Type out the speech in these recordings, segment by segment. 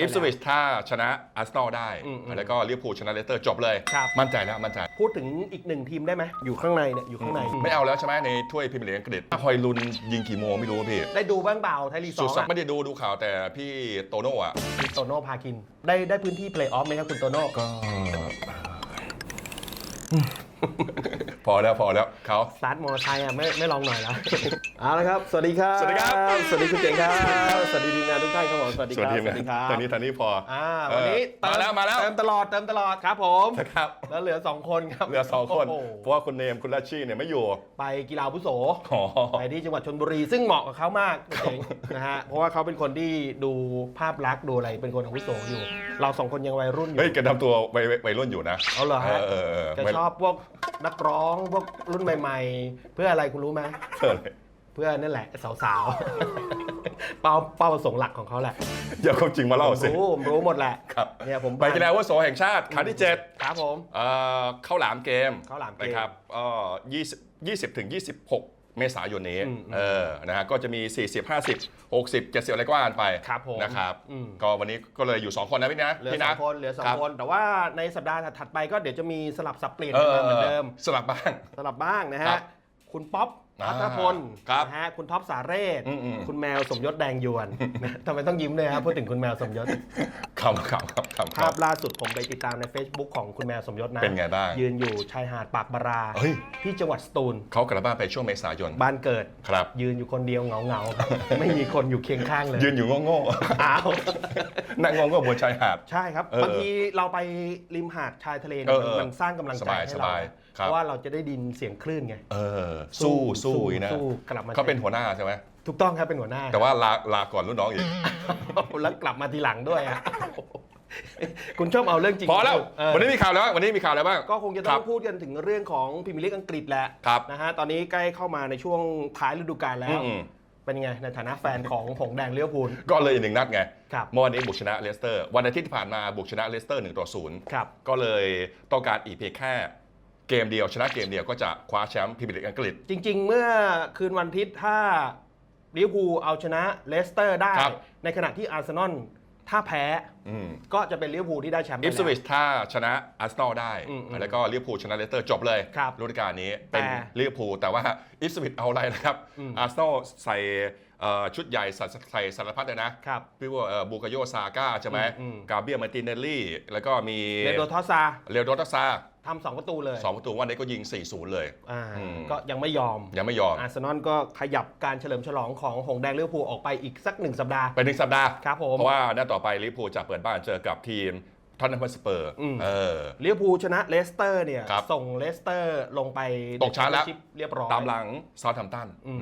อิฟสวิชถ้าชนะอาร์เซนอลได้ อืมอืม แล้วก็ลิเวอร์พูลชนะเลสเตอร์จบเลย ครับมั่นใจแล้วมั่นใจ พูดถึงอีกหนึ่งทีมได้ไหมอยู่ข้างในเนี่ยอยู่ข้างในไม่เอาแล้วใช่ไหมในถ้วยพรีเมียร์ลีกอังกฤษฮอยลุนยิงกี่โมงไม่รู้พี่ได้ดูบ้างเปล่าไทยลีกสสุอดงสัปอะไม่ได้ดูดูข่าวแต่พี่โตโน่อะคุณโตโน่พาคิน ได้ได้พื้นที่เพลย์ออฟไหมครับคุณโตโน่ก็ พอแล้วพอแล้วเขาสตาร์ทมอเตอร์ไซค์อะไม่ไม่ลองหน่อยละเอาละครับ สวัสดีครับสวัสดีครับ สวัสดีคุณเจ๋งครับ สวัสดีทีมงานทุกท่านครับผมสวัสดีสควัสรับดีสวัสดีครับตอนนี้ตอนนี้พออ่าวันนี้เออมาแล้วมาแล้วเติมตลอดเติมตลอดครับผมนะครับแล้วเหลือสองคนครับเหลือสองคน โโหเพราะว่าคุณเนมคุณลัชชี่เนี่ยไม่อยู่ไปกีฬาอาวุโส อ๋อ ไปที่จังหวัดชนบุรีซึ่งเหมาะกับเขามากคุณเจ๋งนะฮะเพราะว่าเขาเป็นคนที่ดูภาพลักษณ์ดูอะไรเป็นคนอาวุโสอยู่ เราสองคนยังวัยรุ่นอยู่ เฮ้ยแกทำตัววัยวัยรุ่นอยู่นะเอาเหรอฮะ เออเออจะไม่ชอบพวกนักร้องพวกรุ่นใหม่ ๆ เพื่ออะไรคุณรู้ไหมเออเลยเพื่อนั่นแหละ สาวๆ เป้าเป้าประสงค์หลักของเขาแหละอย่าความจริงมาเล่าสิผมรู้ผมรู้หมดแหละครับ เนี่ยผมไปกีฬาอาวุโสแห่งชาติครั้งที่เจ็ดครับผม เอ่อเข้าหลามเกมข้าวหลามเกม นะครับก็20 20ถึง26 เมษายนนี้อืมเออนะฮะก็จะมี 40 50 60 70 อะไรก็อ่านไปครับผมนะครับอืม ก็วันนี้ก็เลยอยู่ 2 คนนะพี่นะเหลือพี่สอนะ งคนเหลือสองรับ คน แต่ว่าในสัปดาห์ถัดๆไปก็เดี๋ยวจะมีสลับสับเปลี่ยนเอกันอมาเหมือนเดิม สลับบ้าง สลับบ้างนะครัฮะ บ คุณป๊อปอ่า พัทรพลครับนะฮะคุณท็อปสาเรศ อืมอืมคุณแมวสมยศแดงยวนนะทำไมต้องยิ้มเลยครับพูดถึงคุณแมวสมยศคำคำคำคำภาพล่าสุดผมไปติดตามใน Facebook ของคุณแมวสมยศนะเป็นไงบ้างยืนอยู่ชายหาดปากบารา เฮ้ย ที่จังหวัดสตูล เขากลับบ้านไปช่วงเมษายน บ้านเกิด ครับ ยืนอยู่คนเดียวเหงาๆครับ ไม่มีคนอยู่เคียงข้างเลยยืนอยู่โง่อ้าว ๆ นั่งงงๆบนชายหาด ใช่ครับ เออบางทีเราไปริมหาดชายทะเลเอเนี่ยอเออมันสร้างกำลังสใจบายให้สเราบายนะครับ เพราะว่าเราจะได้ดินเสียงคลื่นไงเออสู้สู้อีกนะสู้กลับมาเขาเป็นหัวหน้าใช่ไหมถูกต้องครับเป็นหัวหน้าแต่ว่าลาลาก่อนรุ่นน้องอีกแล้วกลับมาทีหลังด้วยอะคุณชอบเอาเรื่องจริงพอแล้ว เออ วันนี้มีข่าวแล้ววันนี้มีข่าวอะไรบ้าง ก็คงจะคต้รัอบงพูดกันถึงเรื่องของพรีเมียร์ลีกอังกฤษแหละครับนะฮะตอนนี้ใกล้เข้ามาในช่วงท้ายฤดูกาลแล้ว อืม เป็นไง ในฐานะแฟนของผงแดงเลี้ยวพูล ก็เลยอีกหนึ่งนัดไงครับ เมื่อวานนี้บุกชนะเลสเตอร์ วันอาทิตย์ที่ผ่านมาบุกชนะเลสเตอร์1ต่อครับ0ก็เลยต้องการอีกเพียงแค่ เกมเดียวชนะเกมเดียวก็จะคว้าแชมป์พรีเมียร์ลีกอังกฤษ จริง ๆ เมื่อคืนวันอาทิตย์ถ้าลิเวอร์พูลเอาชนะเลสเตอร์ได้ ครับ ในขณะที่อาร์เซนอลถ้าแพ้อืม ก็จะเป็นลิเวอร์พูลที่ได้แชมป์ไปอิฟสวิแล้วชถ้าชนะอาร์เซนอลได้ อืมอืมแล้วก็ลิเวอร์พูลชนะเลสเตอร์จบเลยครับฤดูกาลนี้เป็นแต่ลิเวอร์พูลแต่ว่าอิฟสวิชเอาอะไรนะครับอืม อาร์เซนอลใส่เอ่อ ชุดใหญ่ใส่ใส่สารพัดเลยนะ ครับ พี่ว่าเอ่อบูกาโยซาก้าใช่ไหมอืมอืม กาเบียมาร์ตินเนลลี่ แล้วก็มีเรโดทอสซาเรโดตัสซาทำสองประตูเลยสองประตูวันนี้ก็ยิง 4-0 เลย อ่าอืม ก็ยังไม่ยอม ยังไม่ยอม อาร์เซนอลก็ขยับการเฉลิมฉลองของหงแดงลิเวอร์พูลออกไปอีกสักหนึ่งสัปดาห์ ไปหนึ่งสัปดาห์ ครับผม เพราะว่านัดต่อไปลิเวอร์พูลจะเปิดบ้านเจอกับทีม ทอตแนมสเปอร์อืม เออลิเวอร์พูลชนะเลสเตอร์เนี่ย ครับส่งเลสเตอร์ลงไปตกชั้นแล้ว ใ Championship เรียบร้อย ตามหลังซา u t แ a ม p ตันอื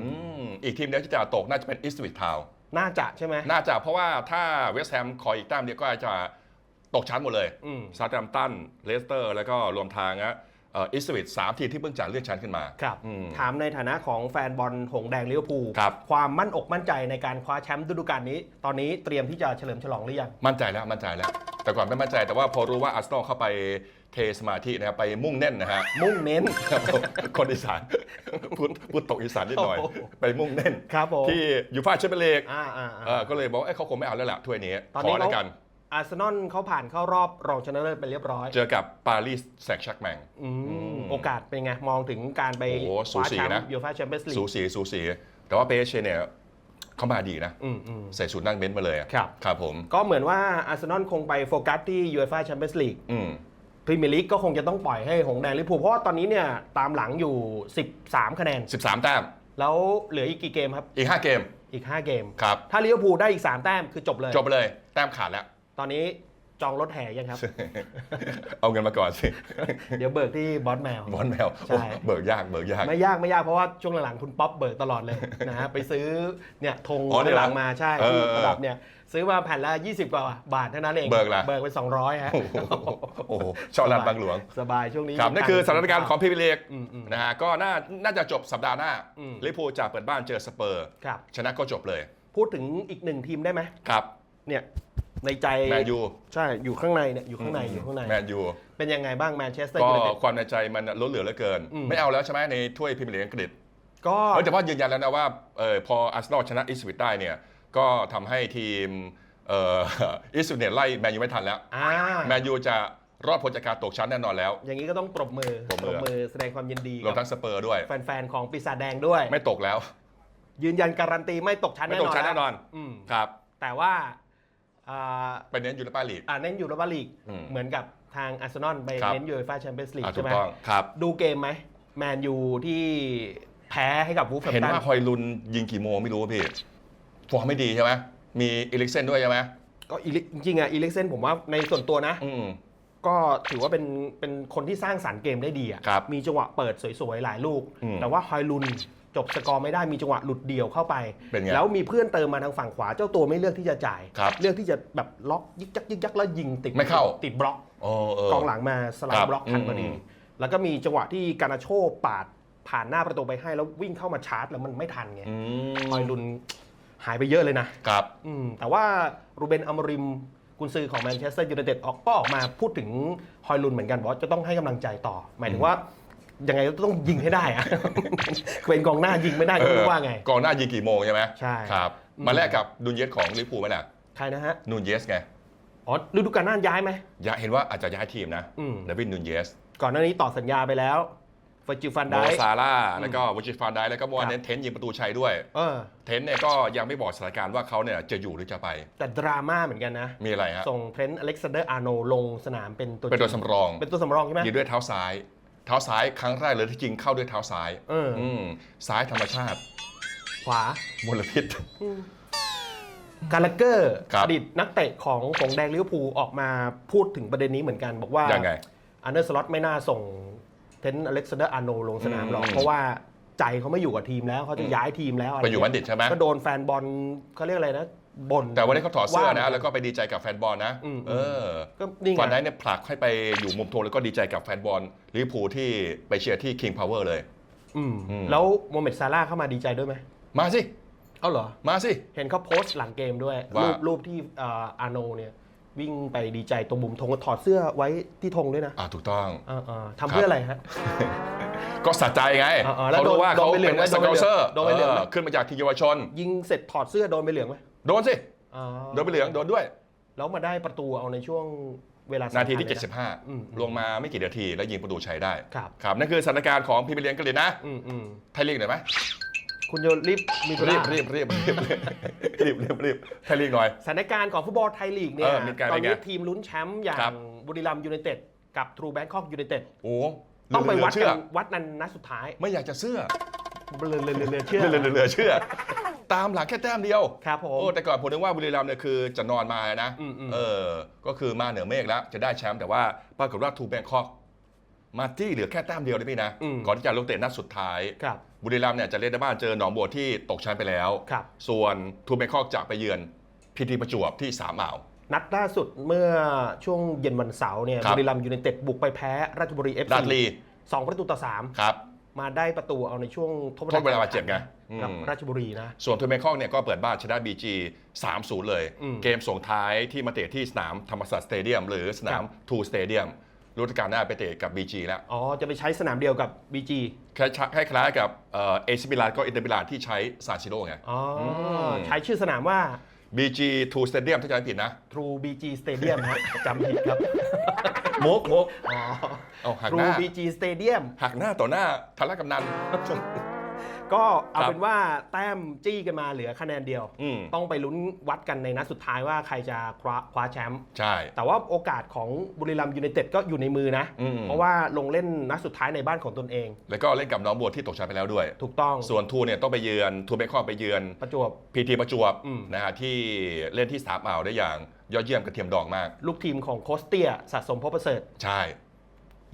มอีกทีมเดียวที่จะตกน่าจะเป็นอิสวิ t ทาว น่าจะใช่ไหม น่าจะเพราะว่าถ้าเวสต์แฮมคอยอีกแต้มเดียวก็จะตกชั้นหมดเลยอืม ซา u t แ a ม p ตันเลสเตอร์ แล้วก็รวมทางนะ อิสวิตสามทีมที่เพิ่งจะเลื่อนชั้นขึ้นมา ครับอืม ถามในฐานะของแฟนบอลหงแดงลิเวอร์พูลครับ ความมั่นอกมั่นใจในการคว้าแชมป์ฤดูกาลนี้ ตอนนี้เตรียมที่จะเฉลิมฉลองหรือยัง มั่นใจแล้วมั่นใจแล้ว แต่ก่อนไม่มั่นใจแต่ว่าพอรู้ว่าอาร์เซนอลเข้าไปเทสมาธินะครับไปมุ่งเน้นนะฮะ มุ่งเน้น ครับผมคนอีสานพูดพูดตกอีสานนิดหน่อย โอ้โห ไปมุ่งเน้นครับผมที่ยูฟ่าแชมเปี้ยนลีกอ่าอ่า เออก็เลยบอกว่าเอ้ยเขาคงไม่เอาแล้วแหละถ้วยนี้ตอนขนี้อแล้วกัน อาร์เซนอลเขาผ่านเข้ารอบรองชนะเลิศไปเรียบร้อย เจอกับปารีสแซงต์แชร์กแมงอืมอืมโอกาสเป็นไง มองถึงการไปโอ้โหคว้าสูสีแชมนะป์ยูฟ่าแชมเปี้ยนส์ลีสูกสีสูสีแต่ว่าเปเชเนี่ยเขามาดีนะ อืมอืม ใส่สูตรนั่งเบนซ์มาเลยอะครับ ครับผมก็เหมือนว่าอาร์เซนอลคงไปโฟกัสที่ยูฟ่าแชมเปี้ยนส์ลีกอืมพรีเมียร์ลีกก็คงจะต้องปล่อยให้หงแดงลิเวอร์พูลเพราะว่าตอนนี้เนี่ยตามหลังอยู่ 13 คะแนน 13 แต้ม แล้วเหลืออีกกี่เกมครับอีก 5 เกมอีก 5 เกม ครับ ถ้าลิเวอร์พูลได้อีก 3 แต้มคือจบเลย จบไปเลยแต้มขาดแล้ว ตอนนี้จองรถแห่ยังครับ เอาเงินมาก่อนสิ เดี๋ยวเบิกที่บอสแมว บอลแมวใช่ โอ้เบิกยากเบิกยาก ไม่ยากไม่ยากเพราะว่าช่วงหลังๆคุณป๊อปเบิกตลอดเลยนะฮะ ไปซื้อเนี่ยธงอ๋อในหลังมาใช่เออที่ระดับเนี่ยซื้อมาแผ่นละ 20 กว่าบาทเท่านั้นเองเบิกล่ะเบิกไป 200ฮะ โอ้โหโอ้โหชอบรันบางหลวง สบายช่วงนี้ ครับนั่นคือสถานการณ์ของพรีเมียร์ลีกอืมอืมนะฮะก็น่าน่าจะจบสัปดาห์หน้าอืม ลิเวอร์พูลจะเปิดบ้านเจอสเปอร์ ครับ ชนะก็จบเลยพูดถึงอีกหนึ่งทีมได้ไหมครับ เนี่ย ในใจแมนยูใช่อยู่ข้างในเนี่ยอยู่ข้างในอยู่ข้างใน แมนยูเป็นยังไงบ้างแมนเชสเตอร์ก็ยูไนเต็ด ความในใจมันล้นเหลือเหลือเกิน อืม ไม่เอาแล้วใช่ไหมในถ้วยพรีเมียร์ลีกอังกฤษก็ เออแต่ว่ายืนยันแล้วนะว่าเออพออาร์เซนอลชนะอิสวิตได้เนี่ยก็ทำให้ทีมเอ่อ อิสเนียไล่แมนยูไม่ทันแล้ว อ่า แมนยูจะรอดพ้นจากการตกชั้นแน่นอนแล้ว อย่างนี้ก็ต้องปรบมือปรบมือ แสดงความยินดีรวมกัทั้งสเปอร์ด้วยบแฟนๆ ของปีศาจแดงด้วย ไม่ตกแล้วยืนยันการันตีไม่ตกชั้นไม่แน่นตอนกชั้นแน่นอนอืมครับ แต่ว่า อ่าไปเน้นยูโรปาลีก อ่าเน้นยูโรปาลีกอืมเหมือนกับทางอาร์เซนอลไปครับ เน้นยูเอฟ่าแชมเปี้ยนส์ลีกอะถูใช่กไหมต้องครับ ดูเกมไหมแมนยูที่แพ้ให้กับวูฟแฮมเห็นป์ตันว่าฮอยลุนยิงกี่โมงไม่รู้พี่ฟอร์มไม่ดีใช่ไหมมีอีลิกเซนด้วยใช่ไหมก็อีลิกจริงๆอะอีลิกเซนผมว่าในส่วนตัวนะ อืม ก็ถือว่าเป็นเป็นคนที่สร้างสรรค์เกมได้ดีอะ ครับมีจังหวะเปิดสวยๆ หลายลูก อืมแต่ว่าฮอยลุน จบสกอร์ไม่ได้มีจังหวะหลุดเดี่ยวเข้าไป เป็นไง แล้วมีเพื่อนเติมมาทางฝั่งขวาเจ้าตัวไม่เลือกที่จะจ่าย ครับ เลือกที่จะแบบล็อกยิกยักยิกยักแล้วยิงติดไม่เข้า ติดบล็อก โอ้เออ กองหลังมาสลัครับบบล็อกทันพอดี อืม แล้วก็มีจังหวะที่การนาโชปาดผ่านหน้าประตูไปให้แล้ววิ่งเข้ามาชาร์จแล้วมันไม่ทันไงอืมฮอยลุนหายไปเยอะเลยนะ ครับ อืมแต่ว่ารูเบนอมริมกุนซือของแมนเชสเตอร์ยูไนเต็ดออกก็ออกมาพูดถึงฮอยลุนเหมือนกันบอกว่าจะต้องให้กำลังใจต่อ หมายถึงว่า ยังไงก็ต้องยิงให้ได้อะ เป็นกองหน้ายิงไม่ได้ก็ไม่รู้ว่าไง กองหน้ายิงกี่โมงใช่ไหมใช่ครับอืม มาแลกกับนูนเยสของลิเวอร์พูลไหมน่ะใครนะฮะ นูนเยสไงอ๋อฤดูกาลหน้าย้ายไหมอยากเห็นว่าอาจจะย้ายทีมนะอืม เดวิดนูนเยสก่อนหน้านี้ต่อสัญญาไปแล้วเฟอร์จิลฟันโมได้ ซาร่าห์แล้วก็วิจิฟานไดแล้วก็เมื่อวานครับ เน้นเทนต์ยิงประตูชัยด้วย เออ เทนต์เนี่ยก็ยังไม่บอกสถานการณ์ว่าเขาเนี่ยจะอยู่หรือจะไปแต่ดราม่าเหมือนกันนะ มีอะไรฮะส่งเทรนต์อเล็กซานเดอร์อาร์โนลงสนามเป็นตัวเป็นตัวจริงสำรองเป็นตัวสำรองใช่ไหมยิงด้วยเท้าซ้าย เท้าซ้ายครั้งแรกเลยที่จริงเข้าด้วยเท้าซ้ายเออออืมซ้ายธรรมชาติขวามลพิษ กาลาเกอร์ครับ อดีตนักเตะของหงส์แดงลิเวอร์พูลออกมาพูดถึงประเด็นนี้เหมือนกัน บอกว่ายังไง อันเดอร์สล็อตไม่น่าส่งเทนต์อเล็กซานเดอร์อาร์โนลงสนามหรอก อืมเพราะว่าใจเขาไม่อยู่กับทีมแล้วเขาจะย้ายทีมแล้วะรไปอยู่บัณฑิตใช่ไหมก็โดนแฟนบอลเขาเรียกอะไรนะ บ่น แต่วันนี้เขาถอดเสื้อนะาแล้วก็ไปดีใจกับแฟนบอลนะอืมเออก็นี่ไง วันนั้นเนี่ยผลักให้ไปอยู่มุมโทนแล้วก็ดีใจกับแฟนบอลลิเวอร์พูลที่ไปเชียร์ที่ King Power เลย อืมอืม แล้วโมเมดซาร่าห์เข้ามาดีใจด้วยไหมมาสิ เอาเหรอ มาสิ เห็นเขาโพสต์หลังเกมด้วย ว่ารูปรูปที่เอ่ออาร์โนเนี่ย วิ่งไปดีใจตรงมุมธงถอดเสื้อไว้ที่ธงด้วยนะอ่าถูกต้อง เออเออทำเพื่ออะไรฮะ ก็สะใจไงอ่าๆแล้วเขารู้ว่าโดนเขาใบเหลืเป็องนไหมสเกลเซอร์โดนใบเหลืองไหม ขึ้นมาจากทีมเยาวชน ยิงเสร็จถอดเสื้อโดนไปเหลืองไหม โดนสิอ๋อโดนไปเหลือง โดนด้วย แล้วมาได้ประตูเอาในช่วงเวลาสำคัญนาทีที่ เลยะ อืม 75 ลงมาไม่กี่นาทีแล้วยิงประตูชัยได้ ครับ ครับ นั่นคือสถานการณ์ของพรีเมียร์ลีกกันเลยนะ อืมอืมไทยลีกหน่อยไหมคุณโยรีบมีธุะรีบรีบรีบรีบรีบรีบรีบไทยลีกหน่อย สถานการณ์ของฟุตบอลไทยลีกเนี่ยเออมีการตอนนี้เป็นไงทีมลุ้นแชมป์อย่าครังบ บุรีรัมย์ยูไนเต็ดกับทรูแบงคอกยูไนเต็ดโอ้ต้องไปวัดเหลืกัเชื่อนวัดนันนัดสุดท้ายไม่อยากจะเสื้อเรือเรือเรือเรือเชื่อ เหลือเหลือเหลือเชื่อ ตามหลังแค่แต้มเดียวครับผม โอ้แต่ก่อนผมนึกว่าบุรีรัมย์เนี่ยคือจะนอนมานะอืมอืม เออ ก็คือมาเหนือเมฆแล้ว จะได้แชมป์แต่ว่าปรากฏว่าทูแบงคอกมาที่เหลือแค่แต้มเดียวเลยพี่นะอืม ก่อนที่จะลงเตะนัดสุดท้าย ครับบุรีรัมย์เนี่ยจะเล่นในบ้านเจอหนองบัวที่ตกชั้นไปแล้ว ครับ ส่วนทูแบงคอกจะไปเยือนพีทีประจวบที่สามอ่าว นัดล่าสุดเมื่อช่วงเย็นวันเสาร์เนี่ยครับ บุรีรัมย์ยูไนเต็ดบุกไปแพ้ราชบุรีเอฟราชบุรีสองประตูต่อสามครับ มาได้ประตูเอาในช่วงทดทดเวลาบาดเจ็บไงกับอืมราชบุรีนะ ส่วนทูแบงคอกเนี่ยก็เปิดบ้านชนะบีจี3-0เลยอืมเกมส่งท้ายที่มาเตะที่สนามธรรมศาสตร์สเตเดียมหรือสนามครับทูสเตเดียมฤดูกาลหน้าไปเตะกับบีจีแล้ว อ๋อ จะไปใช้สนามเดียวกับ BG คล้ายๆคล้ายๆกับเอซิมิลานก็อินเตอร์มิลานที่ใช้ซานซิโร่ไง อ๋ออมใช้ชื่อสนามว่า BG Two Stadium ถ้าจำไม่ผิดนะ True BG Stadium ฮะจำผิดครับมุกมุกอ๋อ เอาหักห True น้า BG Stadium หักหน้าต่อหน้าทารกำนัน ก็เอาครับเป็นว่าแต้มจี้กันมาเหลือคะแนนเดียว อืมต้องไปลุ้นวัดกันในนัดสุดท้ายว่าใครจะคว้าคว้าแชมป์ ใช่ แต่ว่าโอกาสของบุรีรัมย์ยูไนเต็ดก็อยู่ในมือนะ อืม เพราะว่าลงเล่นนัดสุดท้ายในบ้านของตนเอง แล้วก็เล่นกับน้องบัวที่ตกชั้นไปแล้วด้วย ถูกต้อง ส่วนทูเนี่ยต้องไปเยือนทูเบคอนไปเยือนประจวบ พีทีประจวบอืม นะฮะที่เล่นที่สามอ่าวได้อย่างยอดเยี่ยมกระเทียมดองมาก ลูกทีมของโคสเตียสะสมพบประเสริฐ ใช่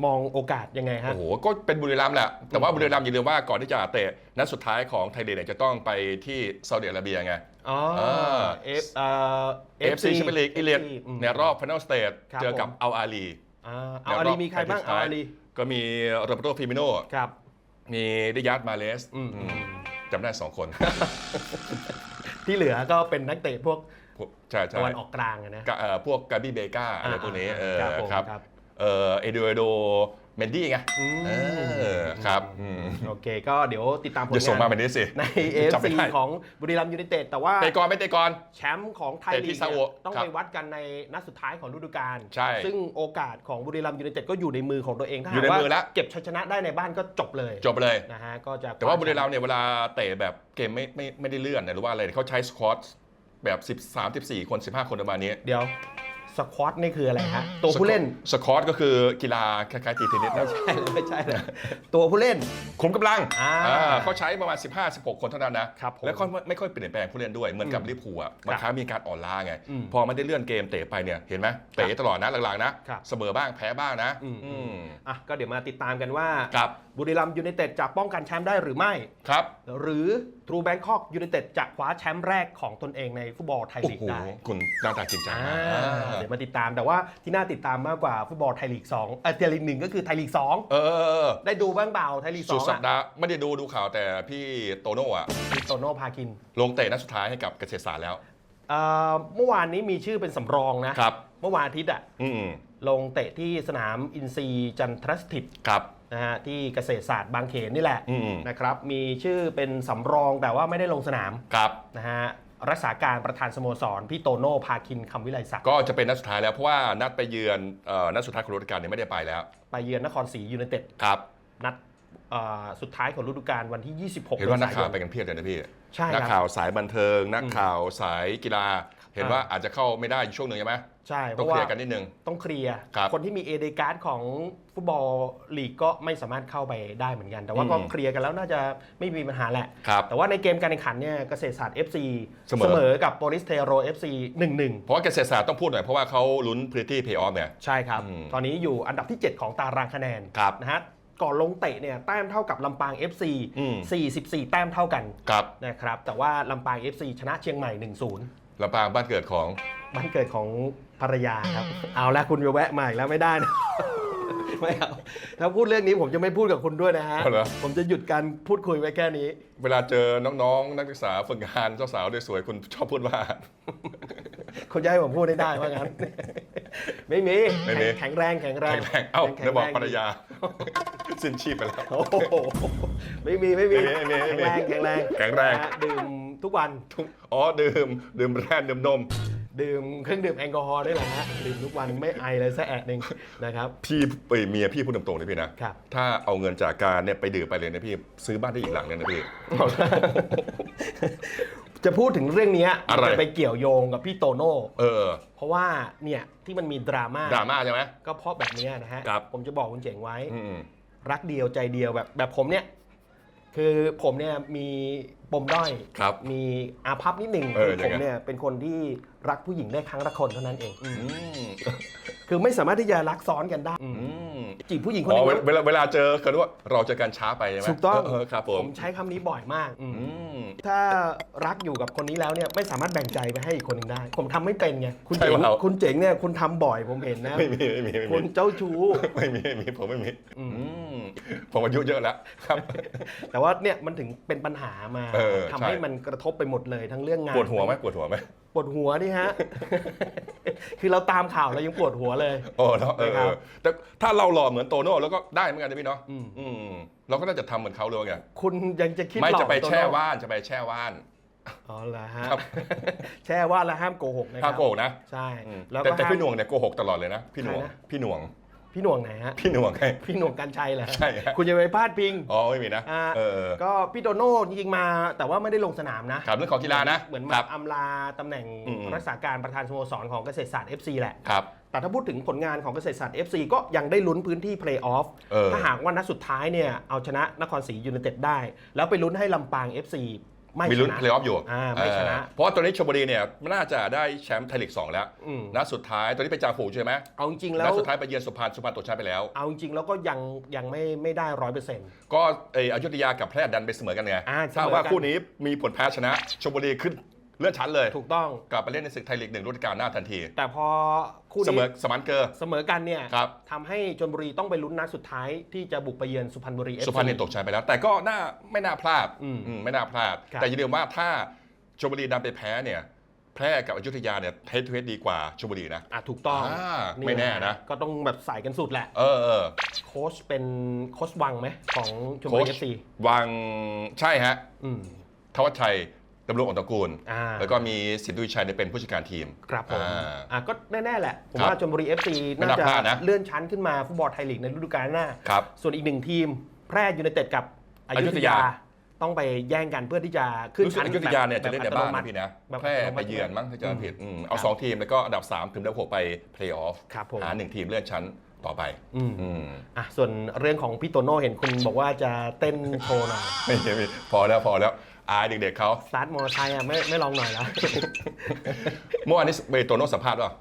มองโอกาสยังไงฮะ โอ้โห ก็เป็นบุรีรัมย์แหละ แต่ว่าบุรีรัมย์อย่าลืมว่าก่อนที่จะเตะนัดสุดท้ายของไทยลีกเนี่ยจะต้องไปที่ซาอุดิอาระเบียไง อ๋ออเอฟเอ่อ AFC แชมเปี้ยนลีกอิเลียอืมในรอบ Final Stage ครับเจอกับผมอัลอาลีอ่าเอาอาลีมีใครบ้างเอาอาลี ก็มีโรเบโตฟิมิโนครับ มีดิยัตมาเลสอืมอืมจำได้สองคน ที่เหลือก็เป็นนักเตะพวกพวกใช่ใช่ตะวันออกกลางอะนะกะเอ่อพวกกาบี้เบกาอะไรพวกนี้เออครับผมครับครับ เออเอโดเอโดเมนดี้ไงอืมเออครับอืมโอเค ก็เดี๋ยวติดตามผลอย่าส่งมางานแบบนี้สิในจำไม่ AFC ได้ของบุรีรัมย์ยูไนเต็ดแต่ว่าเตะก่อนไม่เตะก่อนแชมป์ของไทยเตะที่ลีกซาอุเนี่ยต้องครับไปวัดกันในนัดสุดท้ายของฤดูกาลใช่ซึ่งโอกาสของบุรีรัมย์ยูไนเต็ดก็อยู่ในมือของตัวเองถ้าอยู่หากในว่ามือแล้วเก็บชัยชนะได้ในบ้านก็จบเลย จบไปเลยนะฮะก็จะแต่ว่าบุรีรัมย์เนี่ยเวลาเตะแบบเกมไม่ไม่ไม่ได้เลื่อนเนี่ยหรือว่าอะไรเขาใช้สควอตแบบ 13 14 คน 15 คนประมาณนี้เดี๋ยว สควอตนี่คืออะไรฮะ ตัวผู้เล่นสควอตก็คือกีฬาคล้ายๆตีเทนนิสนะใช่เลยไม่ใช่เลยตัวผู้เล่นคุมกำลังอ่าอ่าเขาใช้ประมาณ 15-16 คนเท่านั้นนะครับผมแล้วก็ไม่ค่อยเปลี่ยนแปลงผู้เล่นด้วยเหมือนกับอืมลิเวอร์พูลอะบางครั้งมีการอ่อนล้าไง อืมพอมันได้เลื่อนเกมเตะไปเนี่ยเห็นไหมเตะตลอดนะหลังๆนะครับ เสมอบ้างแพ้บ้างนะอืมอืมอะก็เดี๋ยวมาติดตามกันว่า ครับบุรีรัมย์ยูไนเต็ดจะป้องกันแชมป์ได้หรือไม่ ครับ หรือทรูแบงคอกยูไนเต็ดจะคว้าแชมป์แรกของตนเองในฟุตบอลไทยโอ้ลีกโหได้ คุณหน้าตาจริงจังอ่านะเดี๋ยวมาติดตามแต่ว่าที่น่าติดตามมากกว่าฟุตบอลไทยลีก2เออไทยลีกหนึ่งก็คือไทยลีก เออเออเออ2 ได้ดูบ้างเปล่าไทยลีกสุด2สัปอะดาห์ไม่ได้ดูดูข่าวแต่พี่โตโน่อะโตโน่พาคินลงเตะนัดสุดท้ายให้กับเกษตรศาสตร์แล้วเอ่อเมื่อวานนี้มีชื่อเป็นสำรองนะ ครับ เมื่อวานอาทิตย์อะอืมลงเตะที่สนามอินซีย์จันทรสถิต ครับ นะฮะที่เกษตรศาสตร์บางเขนนี่แหละอืม นะครับมีชื่อเป็นสำรองแต่ว่าไม่ได้ลงสนามครับ นะฮะรักษาการประธานสโมสรพี่โตโน่พาคินคำวิไลศักดิ์ก็จะเป็นนัดสุดท้ายแล้วเพราะว่านัดไปเยือนเอ่อนัดสุดท้ายของฤดูกาลเนี่ยไม่ได้ไปแล้วไปเยือนนครศรียูไนเต็ดครับ นัดเอ่อสุดท้ายของฤดูกาลวันที่ 26เห็นว่านักข่าวเมษไปกันเพียบเลยนะพี่ใช่นักคข่ารับวสายบันเทิง นักข่าวสายกีฬา เห็นอ่าว่าอาจจะเข้าไม่ได้อยู่ช่วงหนึ่งใช่ไหม ใช่เพต้องราะเคว่าลียร์กันนิดนึง ต้องเคลียร์ครับคนที่มีเอเดการ์ดของฟุตบอลลีกก็ไม่สามารถเข้าไปได้เหมือนกัน แต่ว่าก็อืมเคลียร์กันแล้วน่าจะไม่มีปัญหาแหละครับแต่ว่าในเกมการแข่งขันเนี่ยเกษตรศาสตร์ FC เสมอกับโปลิสเทโร FC 1-1 เพราะว่าเกษตรศาสตร์ต้องพูดหน่อย เพราะว่าเขาลุ้นพรีตี้เพย์ออฟเนี่ยใช่ครับอืมตอนนี้อยู่อันดับที่ 7 ของตารางคะแนนครับนะฮะก่อนลงเตะเนี่ยแต้มเท่ากับลำปาง FC อืม44 แต้มเท่ากันครับนะครับแต่ว่าลำปาง FC ชนะเชียงใหม่ 1-0ลำปางบ้านเกิดของบ้านเกิดของ ภรรยาครับ เอาละคุณจะแวะมาอีกแล้วไม่ได้นะไม่เอาถ้าพูดเรื่องนี้ผมจะไม่พูดกับคุณด้วยนะฮะ เอาเหรอ ผมจะหยุดการพูดคุยไว้แค่นี้ เวลาเจอน้องๆ นักศึกษาฝึกงานเจ้าสาวสวยๆคุณชอบพูดว่าคุณจะให้ผมพูดได้ได้ว่างั้น ไม่มีไม่มี แข็งแรงแข็งแรงแข็งแรงเอ้าแข็งเดี๋ยวบอกแงภรรยา สิ้นชีพไปแล้ว โอ้โหไม่มีไม่มีไม่มีไม่มีแข็งแรงแข็งแรงแข็งแรง นะฮะดื่มทุกวัน อ๋อ ดื่ม ดื่มแร่ดื่มนม ดื่มเครื่องดื่มแอลกอฮอล์ได้วยแหละฮะดื่มทุกวันไม่ไอเลยสักแอะหนึ่งนะครับ พี่เอ้ยเมียพี่พูดตรงๆเลยพี่นะครับ ถ้าเอาเงินจากการเนี่ยไปดื่มไปเลยนะพี่ซื้อบ้านได้อีกหลังนึงนะพี่ จะพูดถึงเรื่องเนี้ยอะไร จะไปเกี่ยวโยงกับพี่โตโน่เออเพราะว่าเนี่ยที่มันมีดราม่าดราม่าใช่ไหม ก็เพราะแบบเนี้ยนะฮะครับ ผมจะบอกคุณเจ๋งไว้ อืมรักเดียวใจเดียวแบบแบบผมเนี่ย คือผมเนี่ยมีปมด้อย ครับมีอาภัพนิดหนึ่งเออคือผมยังไง เนี่ยเป็นคนที่รักผู้หญิงได้ครั้งละคนเท่านั้นเอง อืมคือไม่สามารถที่จะรักซ้อนกันได้อืมจีบผู้หญิงคนอ๋หอนึงเวลาเวลาเจอกันว่าเราเจอกันช้าไปใช่ไหมถูกต้องเออครับผผมมใช้คำนี้บ่อยมากอืมอืม ถ้ารักอยู่กับคนนี้แล้วเนี่ยไม่สามารถแบ่งใจไปให้อีกคนหนึ่งได้ ผมทำไม่เป็นไงคุณใช่เจ๋งเปล่า คุณเจ๋งเนี่ยคุณทำบ่อยผมเห็นนะไม่มีไม่มีไม่คุมีณเจ้าชู้ ไม่มีไม่มีผมไม่มีอืมอืม ผมอายุเยอะแล้วครับ แต่ว่าเนี่ยมันถึงเป็นปัญหามาเออทำใช่ให้มันกระทบไปหมดเลยทั้งเรื่องงานปวดหัวไหมปวดหัวไหมปวดหัวนี่ฮะ คือเราตามข่าวเรายังปวดหัวเลย โอ้เนาะเออนะครับแต่ถ้าเราหล่อเหมือนโตโน่แล้วก็ได้เหมือนกันนะพี่เนาะอืม อืมเราก็น่าจะทำเหมือนเขาเลยไงคุณยังจะคิดไม่หลอกจะไปตัวแช่โน่ว่านจะไปแช่ว่าน อ๋อเหรอฮะครับ แช่ว่านแล้วห้ามโกหกนะคถ้ารับโกหกนะใช่ อืมแล้วแต่ก็แต่ห้าม พี่หน่วงเนี่ยโกหกตลอดเลยนะพี่หน่วงใครนะ พี่หน่วง พี่หน่วงไหนฮะพี่หน่วงไง พี่หน่วงกันชัยเหรอฮะใช่ฮะ คุณจะไปพาดพิง อ๋อไม่มีนะอ่า เออก็พี่โตโน่จริงๆมา แต่ว่าไม่ได้ลงสนามนะครับเรื่องของกีฬานะเหมือนคมารับ อำลาตำแหน่งอืม รักษาการประธานสโมสรของเกษตรศาสตร์ FC แหละ ครับ แต่ถ้าพูดถึงผลงานของเกษตรศาสตร์ FC ก็ยังได้ลุ้นพื้นที่เพลย์ออฟ เออ ถ้าหากว่านัดสุดท้ายเนี่ย เอาชนะนครศรียูไนเต็ดได้ แล้วไปลุ้นให้ลำปาง FC ไม่มีชลุ้นนะเพลย์ออฟอยู่อ่าไม่ชนะ เออเพราะว่าตอนนี้ชลบุรีเนี่ยน่าจะได้แชมป์ไทยลีกสองแล้วอืม นัดสุดท้ายตอนนี้ไปจ่าฝูงใช่ไหมเอาจริงๆแล้นัดว สุดท้ายไปเยือนสุพรรณสุพรรณตกชั้นไปแล้ว เอาจริงๆแล้วก็ยังยังไม่ไม่ได้ร้อยเปอร์เซ็นต์ ก็เอออยุธยากับแพร่ดันไปเสมอกันไงอ่าถ้าเสมอกันว่าคู่นี้มีผลแพ้ชนะชลบุรีขึ้น เลื่อนชั้นเลย ถูกต้องกลับไปเล่นในศึกไทยลีกหนึ่งฤดูกาลหน้าทันที แต่พอคู่เสมอนี้สมานเกอร์ เสมอกันเนี่ยครับ ทำให้ชนบุรีต้องไปลุ้นนัดสุดท้ายที่จะบุกไปเยือนสุพรรณบุรี FC สุพรรณเนี่ยตกชั้นไปแล้ว แต่ก็น่าไม่น่าพลาดอืมอืมไม่น่าพลาด ครับ แต่อย่าลืมว่าถ้าชลบุรีดันไปแพ้เนี่ยแพร่กับอยุธยาเนี่ยเทสเทสดีกว่าชลบุรีนะ อะถูกต้องอ่าไม่แน่นะ ก็ต้องแบบใส่กันสุดแหละ เออเออโค้ชเป็นโค้ชวังไหมของชมบุโค้รีชเอฟซีวางใช่ฮะอืม ทวัชชัยดำรงองตระกูล อ่า แล้วก็มีสิทธิวิชัยเนี่ยเป็นผู้จัดการทีม ครับผมอ่าอะก็แน่ๆแหละ ผมครับว่าชมบุรีเอฟซีไม่น่าน่าจะพลาดนะ เลื่อนชั้นขึ้นมาฟุตบอลไทยลีกในฤดูกาลหน้า ครับ ส่วนอีกหนึ่งทีม แพร่ยูไนเต็ดกับออยุยุธธยายา ต้องไปแย่งกันเพื่อที่จะขึ้นรู้สึกชั้นอยุธยาเนี่ยจะเล่นในบ้านแบบอัตโมันะติพี่นะแบบแพร่อัตโนมัไปติ เยือนมั้งถ้าจะอืมผิดอืมเอาครับสองทีมแล้วก็อันดับ 3 ถึงอันดับ6ไปเพลย์ออฟครับผม หาหนึ่งทีมเลื่อนชั้นต่อไปอืมอืมอะส่วนเรื่องของพี่โตโน่เห็นคุณบอกว่าจะเต้นโชว์หน่อย ไม่ไม่ไม่พอแล้วพอแล้ว อายเด็กๆเขาสตาร์ทมอเตอร์ไซค์อะไม่ไม่ลองหน่อยแล้วเมื่อวานนี้เบโตโน่สัมภาษณ์ป่ะ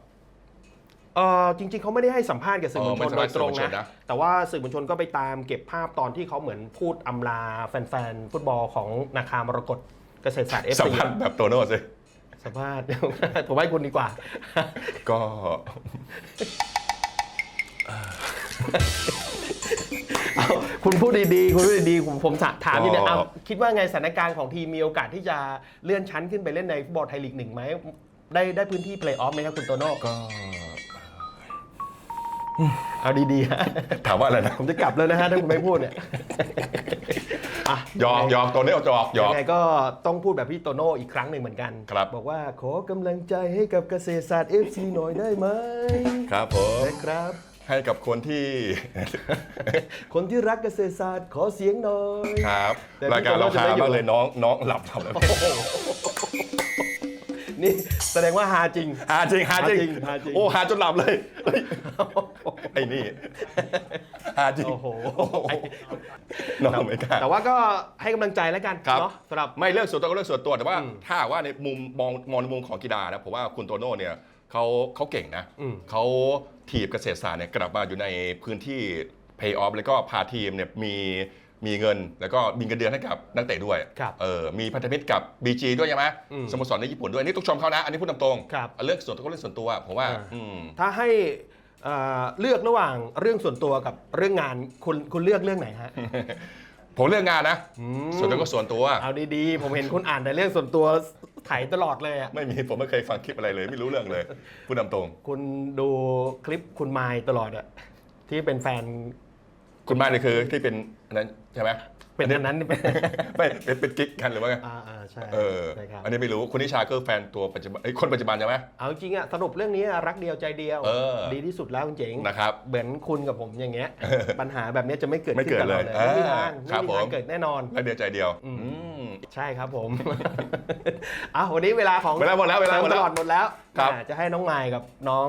เออจริงๆเขาไม่ได้ให้สัมภาษณ์กับสื่อมวลชอ๋อไม่นสัมโดภาษยณ์ตรงสื่อมวลชนนะนะ แต่ว่าสื่อมวลชนก็ไปตามเก็บภาพตอนที่เขาเหมือนพูดอำลาแฟนๆ ฟุตบอลของนาคามรกตเกษตรศาสตร์เอฟสัมซีภาษณ์แบบโตโน่สิ สัมภาษณ์ ผมให้คุณดีกว่า ก็เอา คุณพูดดีๆ คุณพูดดีๆผมผมถามนิดนึงก็เอาคิดว่าไงสถานการณ์ของทีมมีโอกาสที่จะเลื่อนชั้นขึ้นไปเล่นในฟุตบอลไทยลีกหนึ่งไหมได้ได้พื้นที่เพลย์ออฟไหมครับคุณโตโน่ก็เอาดีๆฮะถามว่าอะไรนะผมจะกลับแล้วนะฮะถ้าคุณไม่พูดเนี่ยอะหยอกหยอกโตโน่หยอกหยยัอกงไงก็ต้องพูดแบบพี่โตโน่อีกครั้งหนึ่งเหมือนกันครับบอกว่าขอกำลังใจให้กับเกษตรศาสตร์ FC หน่อยได้ไหมครับผมนะครับ ให้กับคนที่ คนที่รักเกษตรศาสตร์ขอเสียงหน่อย ครับ แต่พี่รายการเราโตโน่จะหาไม่อยู่ มากเลยน้องน้องหลับทำแล้วนี่แสดงว่าฮาจริงหาจริง หาจริงหาจริงหาจริง โอ้หาจนหลับเลยเฮ้ยไอ้นี่หาจริงโอ้โหน้องไม่กล้า แต่ว่าก็ให้กำลังใจแล้วกันครับ เนาะสำหรับ ไม่เรื่องส่วนตัวก็เรื่องส่วนตัวแต่ว่าอืมถ้าหากว่าในมุมมองมองในมุมของกีฬานะผมว่าคุณโตโน่เนี่ย เขาเขาเก่งนะอืม เขาถีบเกษตรศาสตร์เนี่ยกลับมาอยู่ในพื้นที่ pay off แล้วก็พาทีมเนี่ยมีมีเงิน แล้วก็มีเงินเดือนให้กับนักเตะด้วยครับเออมีพันธมิตรกับ BG ด้วยใช่ไหมอืมสโมสรในญี่ปุ่นด้วยนี่ต้องชมเขานะอันนี้พูดตรงๆครับเรื่องส่วนตัวก็เรื่องส่วนตัวผมว่าอ่า อืม ถ้าให้เอ่อเลือกระหว่างเรื่องส่วนตัวกับเรื่องงานคุณคุณเลือกเรื่องไหนฮะ ผมเรื่องงานนะอืมส่วนตัวก็ส่วนตัว เอาดีๆ ผมเห็นคุณอ่านแต่เรื่องส่วนตัวไถตลอดเลยอะ ไม่มีผมไม่เคยฟังคลิปอะไรเลย ไม่รู้เรื่องเลยพูดตามตรง คุณดูคลิปคุณไมล์ตลอดอะที่เป็นแฟน คุณบ้านนี่คือที่เป็นอันนั้นใช่ไหม เป็นอันนั้นเป็นไม่เป็นเป็นกิ๊กกันหรือว่าไงอ่าอ่าใช่เออใช่ครับอันนี้ไม่รู้คุณนิชาก็แฟนตัวปัจจุบันเอ้ยคนปัจจุบันใช่ไหมเอาจริงอะสรุปเรื่องนี้อะรักเดียวใจเดียวเออดีที่สุดแล้วคุณเจ๋งนะครับเหมือนคุณกับผมอย่างเงี้ยปัญหาแบบนี้จะไม่เกิดไม่ขึ้นกับเราเกิดเลเลยยไม่มีทางครัไม่บมีทางผมเกิดแน่นอนแล้วเดียวใจเดียวอืมอืมใช่ครับผมอะวันนี้เวลาของเวลาหมดแล้วเวลาหมดแล้วตลอดหมดแล้วครับอะจะให้น้องไมล์กับน้อง